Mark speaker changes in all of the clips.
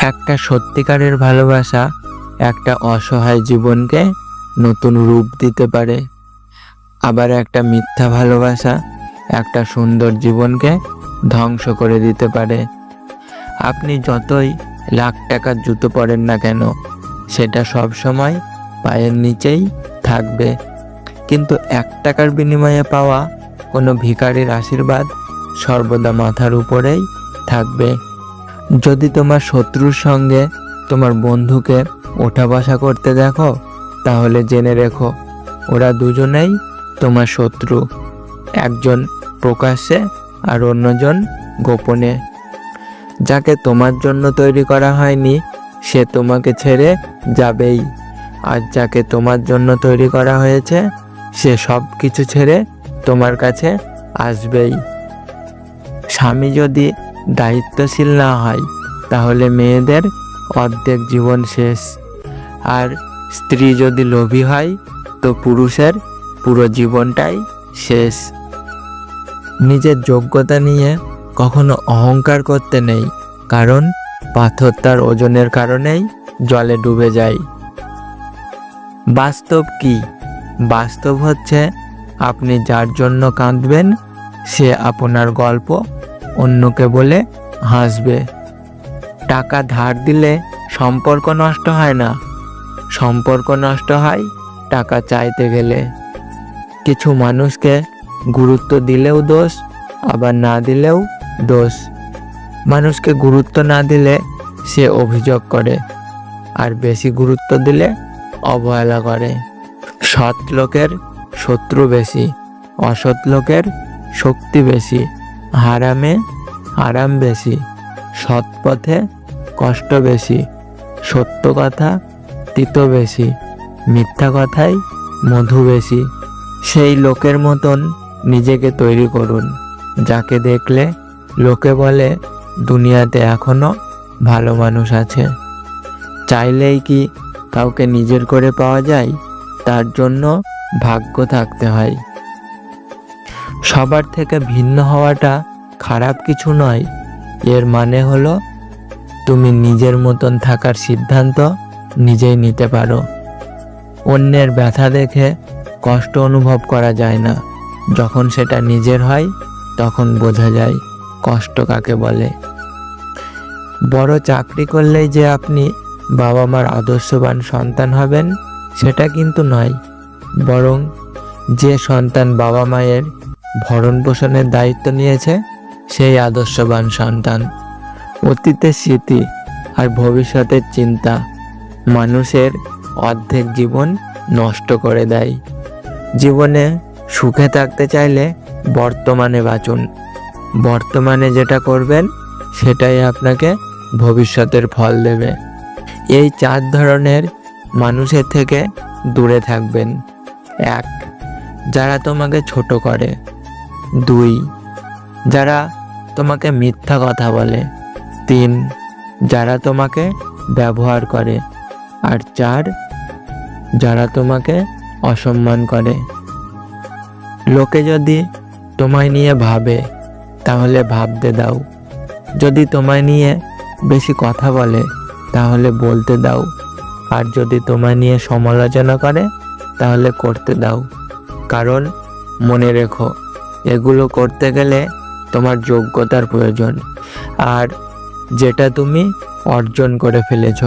Speaker 1: একটা সত্যিকারের ভালোবাসা একটা অসহায় জীবনকে নতুন রূপ দিতে পারে। আবার একটা মিথ্যা ভালোবাসা একটা সুন্দর জীবনকে ধ্বংস করে দিতে পারে। আপনি যতই লাখ টাকার জুতো পরেন না কেন, সেটা সব সময় পায়ের নিচেই থাকবে। কিন্তু এক টাকার বিনিময়ে পাওয়া কোনো ভিখারির আশীর্বাদ সর্বদা মাথার উপরেই থাকবে। যদি তোমার শত্রুর সঙ্গে তোমার বন্ধুকে ওঠা বসা করতে দেখো, তাহলে জেনে রেখো, ওরা দুজনেই তোমার শত্রু। একজন প্রকাশ্যে আর অন্যজন গোপনে। যাকে তোমার জন্য তৈরি করা হয়নি, সে তোমাকে ছেড়ে যাবেই। আর যাকে তোমার জন্য তৈরি করা হয়েছে, সে সব কিছু ছেড়ে তোমার কাছে আসবেই। স্বামী যদি দায়িত্বশীল না হয়, তাহলে মেয়েদের অর্ধেক জীবন শেষ। আর স্ত্রী যদি লোভী হয়, তো পুরুষের পুরো জীবনটাই শেষ। নিজের যোগ্যতা নিয়ে কখনো অহংকার করতে নেই, কারণ পাথর তার ওজনের কারণেই জলে ডুবে যায়। বাস্তব কি? বাস্তব হচ্ছে আপনি যার জন্য কাঁদবেন, সে আপনার গল্প অন্যকে বলে হাসবে। টাকা ধার দিলে সম্পর্ক নষ্ট হয় না। সম্পর্ক নষ্ট হয় টাকা চাইতে গেলে। কিছু মানুষকে গুরুত্ব দিলেও দোষ, আবার না দিলেও দোষ। মানুষকে গুরুত্ব না দিলে সে অভিযোগ করে, আর বেশি গুরুত্ব দিলে অবহেলা করে। সৎ লোকের শত্রু বেশি, অসৎ লোকের শক্তি বেশি। হারামে আরাম বেশি সৎ পথে কষ্ট বেশি, সত্য কথা তিতো বেশি, মিথ্যা কথাই মধু বেশি। সেই লোকের মতন নিজেকে তৈরি করুন, যাকে দেখলে লোকে বলে, দুনিয়াতে এখনও ভালো মানুষ আছে। চাইলেই কি কাউকে নিজের করে পাওয়া যায়? তার জন্য ভাগ্য থাকতে হয়। সবার থেকে ভিন্ন হওয়াটা খারাপ কিছু নয়। এর মানে হলো, তুমি নিজের মতন থাকার সিদ্ধান্ত নিজেই নিতে পারো। অন্যের ব্যথা দেখে কষ্ট অনুভব করা যায় না। যখন সেটা নিজের হয়, তখন বোঝা যায় কষ্ট কাকে বলে। বড় চাকরি করলেই যে আপনি বাবা মার আদর্শবান সন্তান হবেন, সেটা কিন্তু নয়। বরং যে সন্তান বাবা মায়ের ভরণ পোষণের দায়িত্ব নিয়েছে সেই আদর্শবান সন্তান। অতীতের স্মৃতি আর ভবিষ্যতের চিন্তা মানুষের অর্ধেক জীবন নষ্ট করে দেয়। জীবনে সুখে থাকতে চাইলে বর্তমানে বাঁচুন। বর্তমানে যেটা করবেন, সেটাই আপনাকে ভবিষ্যতের ফল দেবে। এই চার ধরনের মানুষের থেকে দূরে থাকবেন। এক, যারা তোমাকে ছোট করে। দুই, যারা তোমাকে মিথ্যা কথা বলে। তিন, যারা তোমাকে ব্যবহার করে। আর চার, যারা তোমাকে অসম্মান করে। লোকে যদি তোমায় নিয়ে ভাবে, তাহলে ভাবতে দাও। যদি তোমায় নিয়ে বেশি কথা বলে, তাহলে বলতে দাও। আর যদি তোমায় নিয়ে সমালোচনা করে, তাহলে করতে দাও। কারণ মনে রেখো এগুলো করতে গেলে তোমার যোগ্যতার প্রয়োজন। আর যেটা তুমি অর্জন করে ফেলেছ।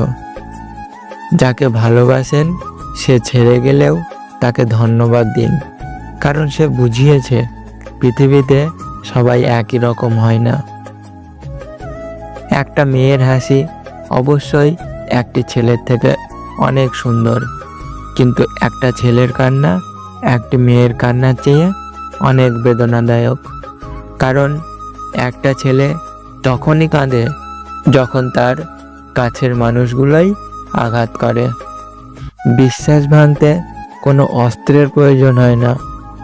Speaker 1: যাকে ভালোবাসেন, সে ছেড়ে গেলেও তাকে ধন্যবাদ দিন। কারণ সে বুঝিয়েছে, পৃথিবীতে সবাই একই রকম হয় না। একটা মেয়ের হাসি অবশ্যই একটি ছেলের থেকে অনেক সুন্দর। কিন্তু একটা ছেলের কান্না একটি মেয়ের কান্নার চেয়ে অনেক বেদনাদায়ক। কারণ একটা ছেলে তখনই কাঁদে যখন তার কাছের মানুষগুলোই আঘাত করে। বিশ্বাস ভাঙতে কোনো অস্ত্রের প্রয়োজন হয় না।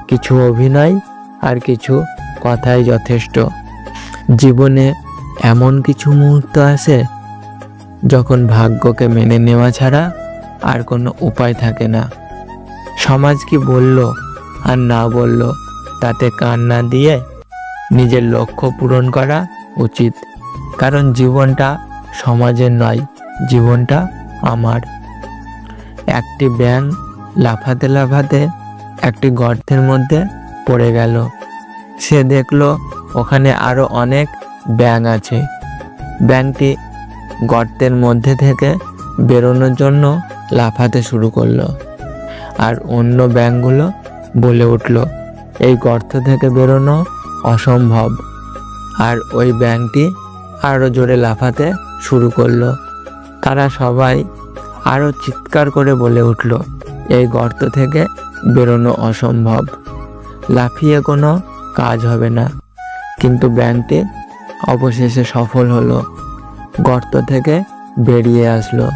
Speaker 1: কিছু অভিনয় আর কিছু কথাই যথেষ্ট। জীবনে এমন কিছু মুহূর্ত আসে যখন ভাগ্যকে মেনে নেওয়া ছাড়া আর কোনো উপায় থাকে না। সমাজ কি বলল আর না বলল তাতে কান না দিয়ে নিজের লক্ষ্য পূরণ করা উচিত। কারণ জীবনটা সমাজের নয়, জীবনটা আমার। একটি ব্যাং লাফাতে লাফাতে একটি গর্তের মধ্যে পড়ে গেল। সে দেখল ওখানে আরও অনেক ব্যাং আছে। ব্যাংটি গর্তের মধ্যে থেকে বেরোনোর জন্য লাফাতে শুরু করল। আর অন্য ব্যাংকগুলো বলে উঠল এই গর্ত থেকে বেরোনো অসম্ভব। আর ওই ব্যাংকটি আরও জোরে লাফাতে শুরু করল। তারা সবাই আরও চিৎকার করে বলে উঠল, এই গর্ত থেকে বেরোনো অসম্ভব। লাফিয়ে কোনো কাজ হবে না। কিন্তু ব্যাংকটি অবশেষে সফল হলো। গর্ত থেকে বেরিয়ে আসলো।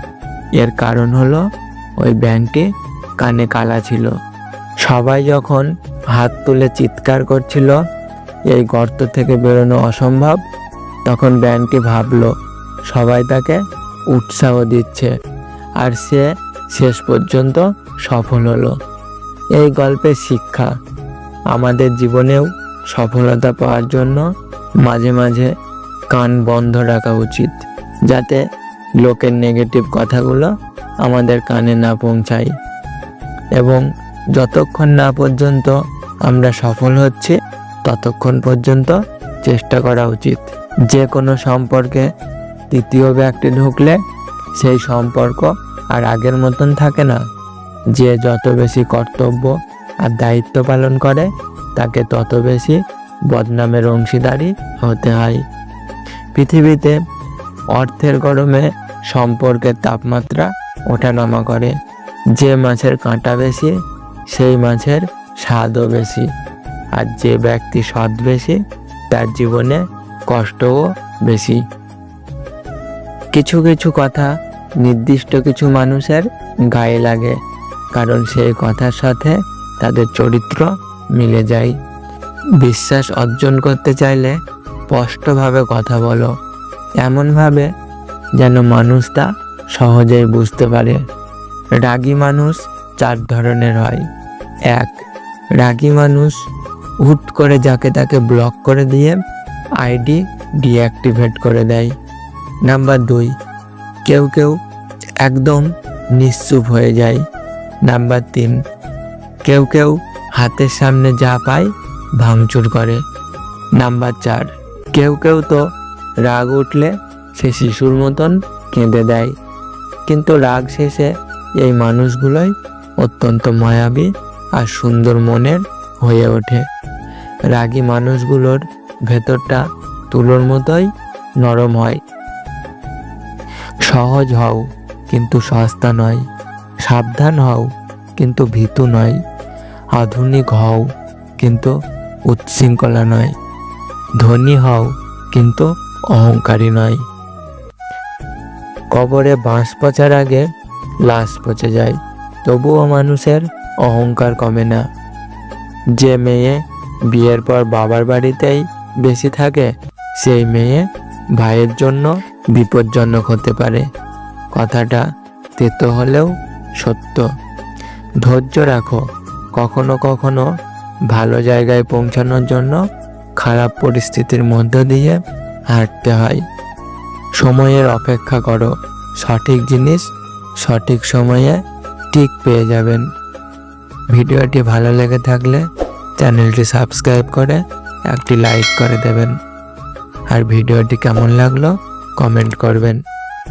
Speaker 1: এর কারণ হলো, ওই ব্যাংকটি কানে কালা ছিল। সবাই যখন হাত তুলে চিৎকার করছিল, এই গর্ত থেকে বেরোনো অসম্ভব। তখন ব্যাংকটি ভাবলো, সবাই তাকে উৎসাহ দিচ্ছে। আর সে শেষ পর্যন্ত সফল হলো। এই গল্পের শিক্ষা, আমাদের জীবনেও সফলতা পাওয়ার জন্য মাঝে মাঝে কান বন্ধ রাখা উচিত, যাতে লোকের নেগেটিভ কথাগুলো আমাদের কানে না পৌঁছায়। এবং যতক্ষণ না পর্যন্ত আমরা সফল হচ্ছি, ততক্ষণ পর্যন্ত চেষ্টা করা উচিত। যে কোনো সম্পর্কে তৃতীয় ব্যক্তি ঢুকলে সেই সম্পর্ক আর আগের মতন থাকে না। যে যত বেশি কর্তব্য আর দায়িত্ব পালন করে, তাকে তত বেশি বদনামের অংশীদারি হতে হয়। পৃথিবীতে অর্থের গরমে সম্পর্কের তাপমাত্রা ওঠানামা করে। যে মাছের কাঁটা বেশি সেই মাছের স্বাদও বেশি। আর যে ব্যক্তি সৎ বেশি, তার জীবনে কষ্টও বেশি। কিছু কিছু কথা নির্দিষ্ট কিছু মানুষের গায়ে লাগে, কারণ সেই কথার সাথে তাদের চরিত্র মিলে যায়। বিশ্বাস অর্জন করতে চাইলে স্পষ্টভাবে কথা বলো, এমনভাবে যেন মানুষ তা সহজেই বুঝতে পারে। রাগী মানুষ চার ধরনের হয়। এক রাগী মানুষ হুট করে যাকে তাকে ব্লক করে দিয়ে আইডি ডিঅ্যাক্টিভেট করে দেয়। নাম্বার দুই, কেউ কেউ একদম নিশ্চুপ হয়ে যায়। নাম্বার তিন, কেউ কেউ হাতের সামনে যা পায় ভাঙচুর করে। নাম্বার চার, কেউ কেউ তো রাগ উঠলে সে শিশুর মতন কেঁদে দেয়। কিন্তু রাগ শেষে এই মানুষগুলোই অত্যন্ত মায়াবী আর সুন্দর মনের হয়ে ওঠে। রাগী মানুষগুলোর ভেতরটা তুলোর মতোই নরম হয়। সহজ হও কিন্তু সস্তা নয়। সাবধান হও কিন্তু ভীতু নয়। আধুনিক হও কিন্তু উচ্ছৃঙ্খলা নয়। ধনী হও কিন্তু অহংকারী নয়। কবরে বাঁশ পচার আগে লাশ পচে যায়। তবুও মানুষের অহংকার কমে না। যে মেয়ে বিয়ের পর বাবার বাড়িতেই বেশি থাকে, সেই মেয়ে ভাইয়ের জন্য বিপজ্জনক হতে পারে। কথাটা তেতো হলেও সত্য। ধৈর্য রাখো। কখনো কখনো ভালো জায়গায় পৌঁছানোর জন্য খারাপ পরিস্থিতির মধ্য দিয়ে হাঁটতে হয়। সময়ের অপেক্ষা করো। সঠিক জিনিস সঠিক সময়ে ঠিক পেয়ে যাবেন। ভিডিওটি ভালো লেগে থাকলে চ্যানেলটি সাবস্ক্রাইব করে একটি লাইক করে দেবেন। আর ভিডিওটি কেমন লাগল, কমেন্ট করবেন।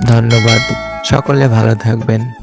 Speaker 1: ধন্যবাদ। সকলে ভালো থাকবেন।